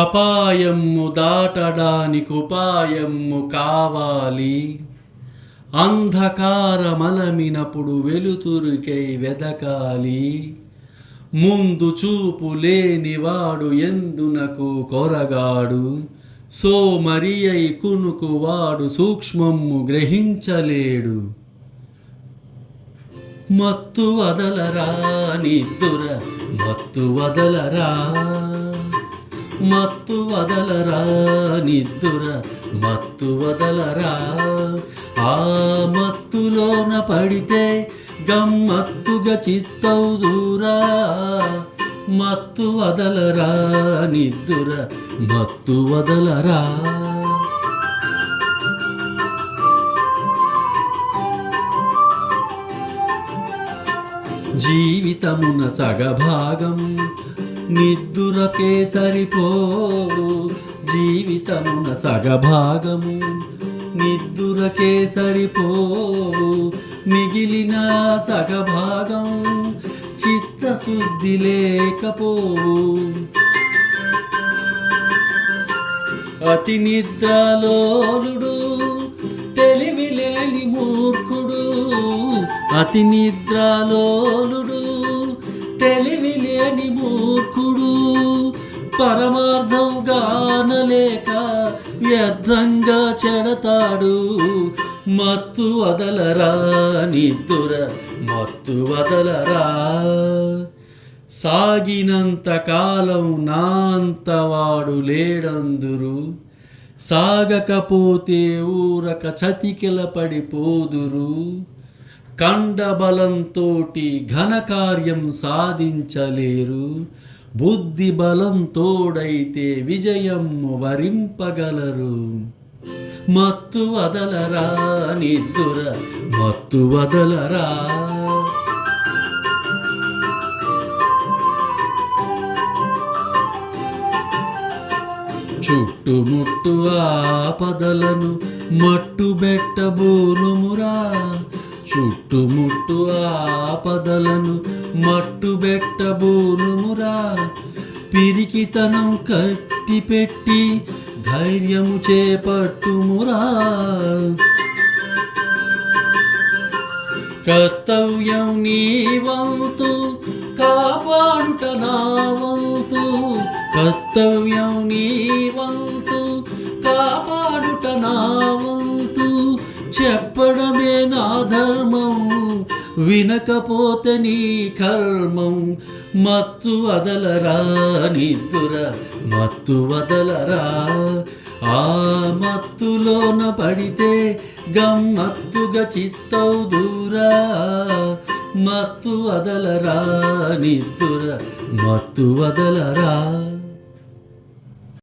అపాయము దాటడానికి ఉపాయము కావాలి. అంధకారమలమినప్పుడు వెలుతురుకై వెదకాలి. ముందు చూపు లేనివాడు ఎందునకు కొరగాడు? సో మరి అయి కునుకువాడు సూక్ష్మము గ్రహించలేడు. మత్తు వదలరా నిద్దుర మత్తు వదలరా? మత్తు వదలరా నిద్దుర మత్తు వదలరా? ఆ మత్తులోన పడితే గమ్మత్తుగా చిత్తవుదురా మత్తు వదలరా నిద్దుర మత్తు వదలరా? జీవితమున సగభాగం నిద్దురకే సరిపోవు జీవితమున సగభాగము. నిద్దురకే సరిపోవు మిగిలిన సగభాగం చిత్తశుద్ధి లేకపోవు. అతి నిద్రలోలుడు తెలివి లేని మూర్ఖుడు. అతి నిద్రలోలుడు తెలివి లేని మూర్ఖుడు. పరమార్థం గానలేక వ్యర్థంగా చెడతాడు. మత్తు వదలరా నిద్దుర మత్తు వదలరా. సాగినంత కాలం నా అంతవాడు లేడందురు. సాగకపోతే ఊరక చతికిల పడిపోదురు కండబలంతో ఘనకార్యం సాధించలేరు. బుద్ధి బలంతోడైతే విజయం వరింపగలరు. మత్తు వదలరా నిద్దుర మత్తు వదలరా. చుట్టుముట్టు ఆపదలను మట్టుబెట్టబోనుమురా చుట్టుముట్టు ఆపదలను మట్టుబెట్టబోనుమురా పిరికితనం కట్టిపెట్టి ధైర్యము చేపట్టుమురా. కర్తవ్యం నీవంతు కాపాడుట నావంతు. కర్తవ్యం నీవంతు కాపాడుట నావంతు. చెప్పడమే నా ధర్మం వినకపోతే నీ కర్మం. మత్తు వదలరా నిద్దుర మత్తు వదలరా? ఆ మత్తులోన పడితే గమ్మత్తుగా చిత్తవు దూరా. మత్తు వదలరా నిద్దుర మత్తు వదలరా?